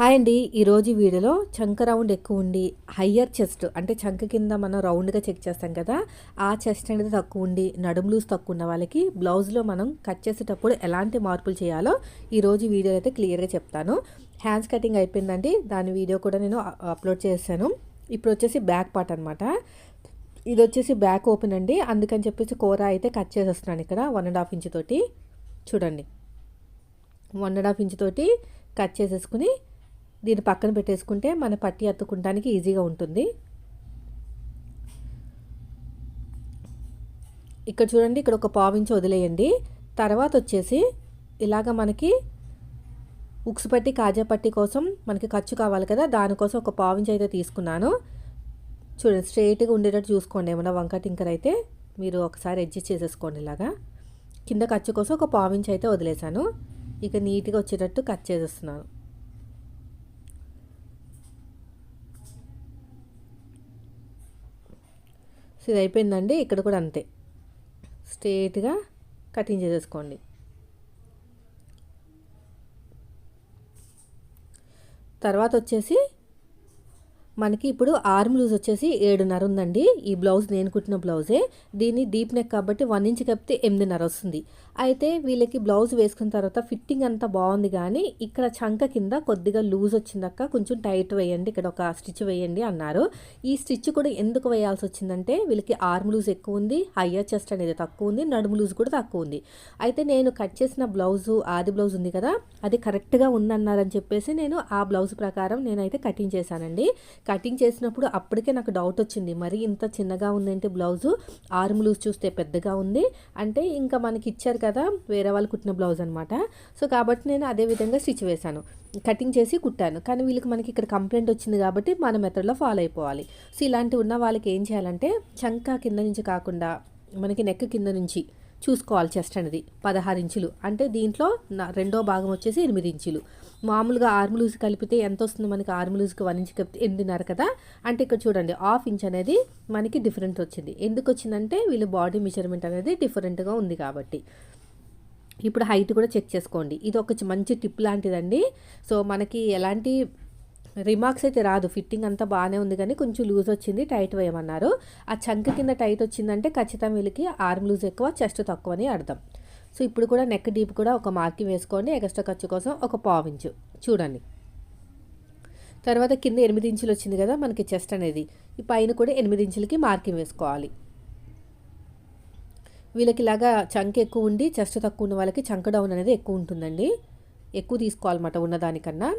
Hi అండి. ఈరోజు వీడియోలో చంక రౌండ్ ఎక్కువ ఉండి హయ్యర్ చెస్ట్ అంటే చంక కింద మనం రౌండ్గా చెక్ చేస్తాం కదా ఆ చెస్ట్ అనేది తక్కువ ఉండి నడుము లూజ్ తక్కువ ఉన్న వాళ్ళకి బ్లౌజ్లో మనం కట్ చేసేటప్పుడు ఎలాంటి మార్పులు చేయాలో ఈరోజు వీడియో అయితే క్లియర్గా చెప్తాను. హ్యాండ్స్ కటింగ్ అయిపోయిందండి. దాని వీడియో కూడా నేను అప్లోడ్ చేశాను. ఇప్పుడు వచ్చేసి బ్యాక్ పార్ట్ అనమాట ఇది వచ్చేసి బ్యాక్ ఓపెన్ అండి. అందుకని చెప్పేసి కూర అయితే కట్ చేసేస్తున్నాను ఇక్కడ వన్ అండ్ హాఫ్ ఇంచ్ తోటి. చూడండి. వన్ అండ్ హాఫ్ ఇంచ్ తోటి కట్ చేసేసుకుని దీన్ని పక్కన పెట్టేసుకుంటే మన పట్టి అత్తుకుంటానికి ఈజీగా ఉంటుంది. ఇక్కడ చూడండి ఇక్కడ ఒక పావించి వదిలేయండి. తర్వాత వచ్చేసి ఇలాగ మనకి ఉక్స్ పట్టి కాజా పట్టి కోసం మనకి ఖర్చు కావాలి కదా దానికోసం ఒక పావించి అయితే తీసుకున్నాను. చూడండి స్ట్రైట్గా ఉండేటట్టు చూసుకోండి. ఏమైనా వంక టింకర్ అయితే మీరు ఒకసారి అడ్జస్ట్ చేసేసుకోండి ఇలాగా. కింద ఖర్చు కోసం ఒక పావించి అయితే వదిలేశాను. ఇక నీట్గా వచ్చేటట్టు కట్ చేసేస్తున్నాను. సో ఇది అయిపోయిందండి. ఇక్కడ కూడా అంతే. స్ట్రేట్గా కటింగ్ చేసేసుకోండి. తర్వాత వచ్చేసి మనకి ఇప్పుడు ఆర్మ్ లూజ్ వచ్చేసి ఏడున్నర ఉందండి. ఈ బ్లౌజ్ నేను కుట్టిన బ్లౌజే. దీన్ని డీప్ నెక్ కాబట్టి వన్ ఇంచ్ కప్పితే ఎనిమిదిన్నర వస్తుంది. అయితే వీళ్ళకి బ్లౌజ్ వేసుకున్న తర్వాత ఫిట్టింగ్ అంతా బాగుంది కానీ ఇక్కడ చంక కింద కొద్దిగా లూజ్ వచ్చిందక్క కొంచెం టైట్ వేయండి ఇక్కడ ఒక స్టిచ్ వేయండి అన్నారు. ఈ స్టిచ్ కూడా ఎందుకు వేయాల్సి వచ్చిందంటే వీళ్ళకి ఆర్మ్ లూజ్ ఎక్కువ ఉంది హయ్యర్ చెస్ట్ అనేది తక్కువ ఉంది నడుము లూజ్ కూడా తక్కువ ఉంది. అయితే నేను కట్ చేసిన బ్లౌజు ఆది బ్లౌజ్ ఉంది కదా అది కరెక్ట్గా ఉందన్నారని చెప్పేసి నేను ఆ బ్లౌజ్ ప్రకారం నేనైతే కటింగ్ చేశానండి. కటింగ్ చేసినప్పుడు అప్పటికే నాకు డౌట్ వచ్చింది మరి ఇంత చిన్నగా ఉందంటే బ్లౌజు ఆర్మ్ లూజ్ చూస్తే పెద్దగా ఉంది? అంటే ఇంకా మనకి ఇచ్చారు కదా కదా వేరే వాళ్ళు కుట్టిన బ్లౌజ్ అనమాట సో కాబట్టి నేను అదే విధంగా స్టిచ్ వేశాను. కటింగ్ చేసి కుట్టాను. కానీ వీళ్ళకి మనకి ఇక్కడ కంప్లైంట్ వచ్చింది కాబట్టి మన మెథడ్లో ఫాలో అయిపోవాలి. సో ఇలాంటి ఉన్న వాళ్ళకి ఏం చేయాలంటే చంకా కింద నుంచి కాకుండా మనకి నెక్ కింద నుంచి చూసుకోవాలి చెస్ట్ అనేది. పదహారు ఇంచులు. అంటే దీంట్లో రెండో భాగం వచ్చేసి ఎనిమిది ఇంచులు. మామూలుగా ఆర్మ్లూజ్ కలిపితే ఎంత వస్తుంది మనకి? ఆర్మ్ లూజ్కి వన్ ఇంచ్ కలిపితే ఎనిమిదిన్నర కదా? అంటే ఇక్కడ చూడండి హాఫ్ ఇంచ్ అనేది మనకి డిఫరెంట్ వచ్చింది. ఎందుకు వచ్చిందంటే వీళ్ళు బాడీ మెజర్మెంట్ అనేది డిఫరెంట్గా ఉంది కాబట్టి. ఇప్పుడు హైట్ కూడా చెక్ చేసుకోండి. ఇది ఒక మంచి టిప్ లాంటిదండి. సో మనకి ఎలాంటి రిమార్క్స్ అయితే రాదు. ఫిట్టింగ్ అంతా బాగానే ఉంది కానీ కొంచెం లూజ్ వచ్చింది టైట్ వేయమన్నారు. ఆ చంక కింద టైట్ వచ్చిందంటే ఖచ్చితంగా వీళ్ళకి ఆర్మ్ లూజ్ ఎక్కువ చెస్ట్ తక్కువ అని అర్థం. సో ఇప్పుడు కూడా నెక్ డీప్ కూడా ఒక మార్కింగ్ వేసుకోండి. ఎక్స్ట్రా ఖర్చు కోసం ఒక పావించు చూడండి. తర్వాత కింద ఎనిమిది ఇంచులు వచ్చింది కదా మనకి చెస్ట్ అనేది. ఈ పైన కూడా ఎనిమిది ఇంచులకి మార్కింగ్ వేసుకోవాలి. వీళ్ళకి ఇలాగా చంక ఎక్కువ ఉండి చెస్ట్ తక్కువ ఉన్న వాళ్ళకి చంక డౌన్ అనేది ఎక్కువ ఉంటుందండి. ఎక్కువ తీసుకోవాలన్నమాట ఉన్నదానికన్నా.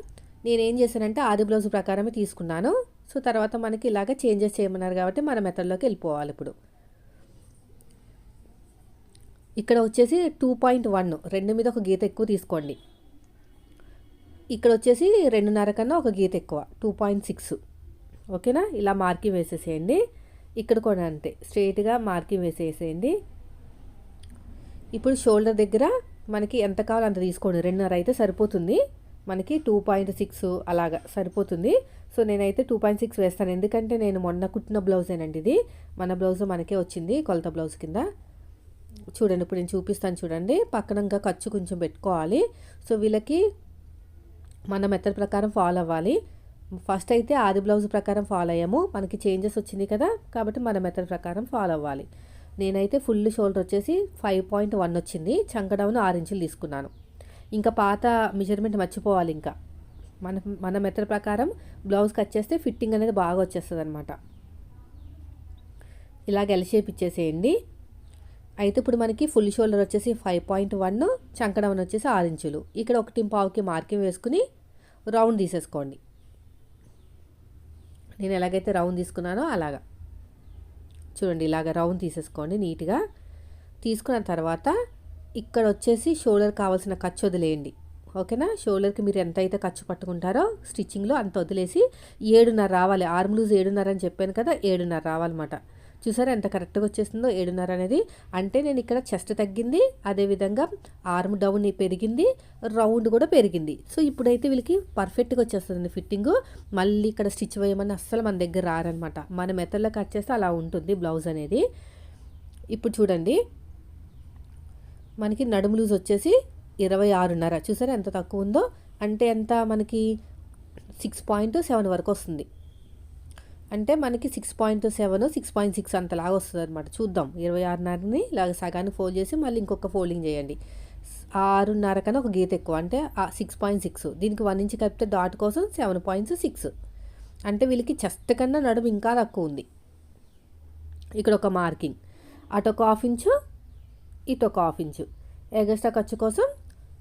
నేనేం చేశానంటే ఆది బ్లౌజ్ ప్రకారమే తీసుకున్నాను. సో తర్వాత మనకి ఇలాగ చేంజెస్ చేయమన్నారు కాబట్టి మన మెథడ్లోకి వెళ్ళిపోవాలి ఇప్పుడు. ఇక్కడ వచ్చేసి టూ పాయింట్ వన్ రెండు మీద ఒక గీత ఎక్కువ తీసుకోండి. ఇక్కడ వచ్చేసి రెండున్నర కన్నా ఒక గీత ఎక్కువ టూ పాయింట్ సిక్స్ ఓకేనా? ఇలా మార్కింగ్ వేసేసేయండి. ఇక్కడ కూడా అంతే స్ట్రైట్గా మార్కింగ్ వేసేసేయండి. ఇప్పుడు షోల్డర్ దగ్గర మనకి ఎంత కావాలో అంత తీసుకోండి. రెండున్నర అయితే సరిపోతుంది. మనకి టూ పాయింట్ సిక్స్ అలాగా సరిపోతుంది. సో నేనైతే టూ పాయింట్ సిక్స్ వేస్తాను. ఎందుకంటే నేను మొన్న కుట్టిన బ్లౌజేనండి ఇది. మన బ్లౌజ్ మనకే వచ్చింది కొలత బ్లౌజ్ కింద. చూడండి ఇప్పుడు నేను చూపిస్తాను చూడండి. పక్కన ఇంకా ఖర్చు కొంచెం పెట్టుకోవాలి. సో వీళ్ళకి మన మెథడ్ ప్రకారం ఫాలో అవ్వాలి. ఫస్ట్ అయితే ఆది బ్లౌజ్ ప్రకారం ఫాలో అయ్యాము. మనకి చేంజెస్ వచ్చింది కదా. కాబట్టి మన మెథడ్ ప్రకారం ఫాలో అవ్వాలి. నేనైతే ఫుల్ షోల్డర్ వచ్చేసి ఫైవ్ పాయింట్ వన్ వచ్చింది. చంకడౌన్ ఆరు ఇంచులు తీసుకున్నాను. ఇంకా పాత మెజర్మెంట్ మర్చిపోవాలి ఇంకా. మన మన మెథడ్ ప్రకారం బ్లౌజ్ కట్ చేస్తే ఫిట్టింగ్ అనేది బాగా వచ్చేస్తుంది అనమాట ఇలాగ ఎల్ షేప్ ఇచ్చేసేయండి. అయితే ఇప్పుడు మనకి ఫుల్ షోల్డర్ వచ్చేసి ఫైవ్ పాయింట్ వన్ చంకడౌన్ వచ్చేసి ఆరు ఇంచులు. ఇక్కడ ఒకటి పావుకి మార్కింగ్ వేసుకుని రౌండ్ తీసేసుకోండి. నేను ఎలాగైతే రౌండ్ తీసుకున్నానో అలాగా. చూడండి ఇలాగ రౌండ్ తీసేసుకోండి నీట్గా. తీసుకున్న తర్వాత ఇక్కడ వచ్చేసి షోల్డర్ కావాల్సిన ఖర్చు వదిలేయండి. ఓకేనా? షోల్డర్కి మీరు ఎంత అయితే ఖర్చు పట్టుకుంటారో స్టిచ్చింగ్లో అంత వదిలేసి ఏడున్నర రావాలి. ఆర్మ్ లూజ్ ఏడున్నర అని చెప్పాను కదా ఏడున్నర రావాలన్నమాట. చూసారా ఎంత కరెక్ట్గా వచ్చేసిందో ఏడున్నర అనేది. అంటే నేను ఇక్కడ చెస్ట్ తగ్గింది అదేవిధంగా ఆర్మ్ డౌన్ పెరిగింది రౌండ్ కూడా పెరిగింది. సో ఇప్పుడైతే వీళ్ళకి పర్ఫెక్ట్గా వచ్చేస్తుంది ఫిట్టింగ్. మళ్ళీ ఇక్కడ స్టిచ్ వేయమని అస్సలు మన దగ్గర రారనమాట. మన మెథడ్లో కట్ చేస్తే అలా ఉంటుంది బ్లౌజ్ అనేది. ఇప్పుడు చూడండి. మనకి నడుము లూజ్ వచ్చేసి ఇరవై ఆరున్నర. చూసారా ఎంత తక్కువ ఉందో? అంటే ఎంత మనకి సిక్స్ పాయింట్ సెవెన్ వరకు వస్తుంది. అంటే మనకి six point seven six point six అంతలాగా వస్తుంది అనమాట చూద్దాం. ఇరవై ఆరున్నరని ఇలాగ సగాన్ని ఫోల్డ్ చేసి మళ్ళీ ఇంకొక ఫోల్డింగ్ చేయండి. ఆరున్నర కన్నా ఒక గీత ఎక్కువ. అంటే సిక్స్ పాయింట్ సిక్స్ దీనికి వన్ ఇంచ్ కలిపితే డాట్ కోసం సెవెన్ పాయింట్స్ సిక్స్ అంటే వీళ్ళకి చెస్ట్ కన్నా నడుము ఇంకా తక్కువ ఉంది. ఇక్కడ ఒక మార్కింగ్ అటు ఒక హాఫ్ ఇంచు ఇటు ఒక హాఫ్ ఇంచు ఎగస్ట్రా ఖర్చు కోసం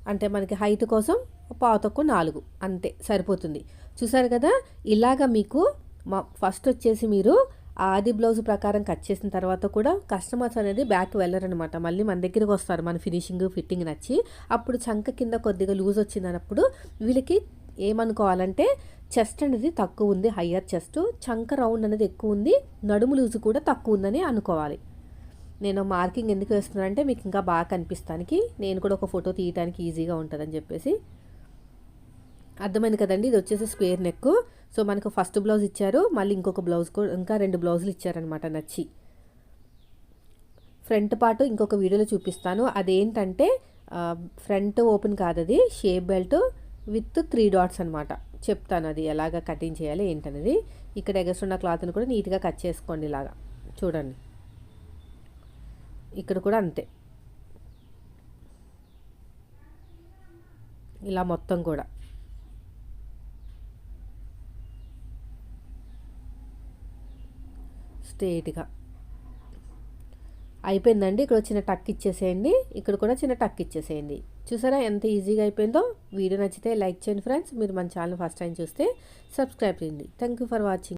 అంటే మనకి హైట్ కోసం పావు తక్కువ నాలుగు. అంతే సరిపోతుంది. చూసారు కదా? ఇలాగ మీకు మా ఫస్ట్ వచ్చేసి మీరు ఆది బ్లౌజ్ ప్రకారం కట్ చేసిన తర్వాత కూడా కస్టమర్స్ అనేది బ్యాక్ వెళ్ళరనమాట మళ్ళీ మన దగ్గరికి వస్తారు. మన ఫినిషింగ్ ఫిట్టింగ్ నచ్చి అప్పుడు చంక కింద కొద్దిగా లూజ్ వచ్చిందన్నప్పుడు వీళ్ళకి ఏమనుకోవాలంటే చెస్ట్ అనేది తక్కువ ఉంది హయ్యర్ చెస్ట్ చంక రౌండ్ అనేది ఎక్కువ ఉంది నడుము లూజ్ కూడా తక్కువ ఉందని అనుకోవాలి. నేను మార్కింగ్ ఎందుకు వేస్తున్నానంటే మీకు ఇంకా బాగా కనిపిస్తానికి. నేను కూడా ఒక ఫోటో తీయడానికి ఈజీగా ఉంటుందని చెప్పేసి. అర్థమైంది కదండి ఇది వచ్చేసి స్క్వేర్ నెక్. సో మనకు ఫస్ట్ బ్లౌజ్ ఇచ్చారు మళ్ళీ ఇంకొక బ్లౌజ్ కూడా ఇంకా రెండు బ్లౌజులు ఇచ్చారనమాట నచ్చి. ఫ్రంట్ పార్ట్ ఇంకొక వీడియోలో చూపిస్తాను. అదేంటంటే ఫ్రంట్ ఓపెన్ కాదు అది shape belt with three dots అనమాట చెప్తాను అది ఎలాగ కటింగ్ చేయాలి ఏంటనేది. ఇక్కడ ఎగస్ట్రున్న క్లాత్ని కూడా నీట్గా కట్ చేసుకోండి ఇలాగా. చూడండి. ఇక్కడ కూడా అంతే. ఇలా మొత్తం కూడా. స్ట్రేట్గా. అయిపోయిందండి ఇక్కడ చిన్న టక్ ఇచ్చేసేయండి ఇక్కడ కూడా చిన్న టక్ ఇచ్చేసేయండి. చూసారా ఎంత ఈజీగా అయిపోయిందో? వీడియో నచ్చితే లైక్ చేయండి ఫ్రెండ్స్. మీరు మన ఛానల్ ఫస్ట్ టైం చూస్తే సబ్స్క్రైబ్ చేయండి. Thank you for watching.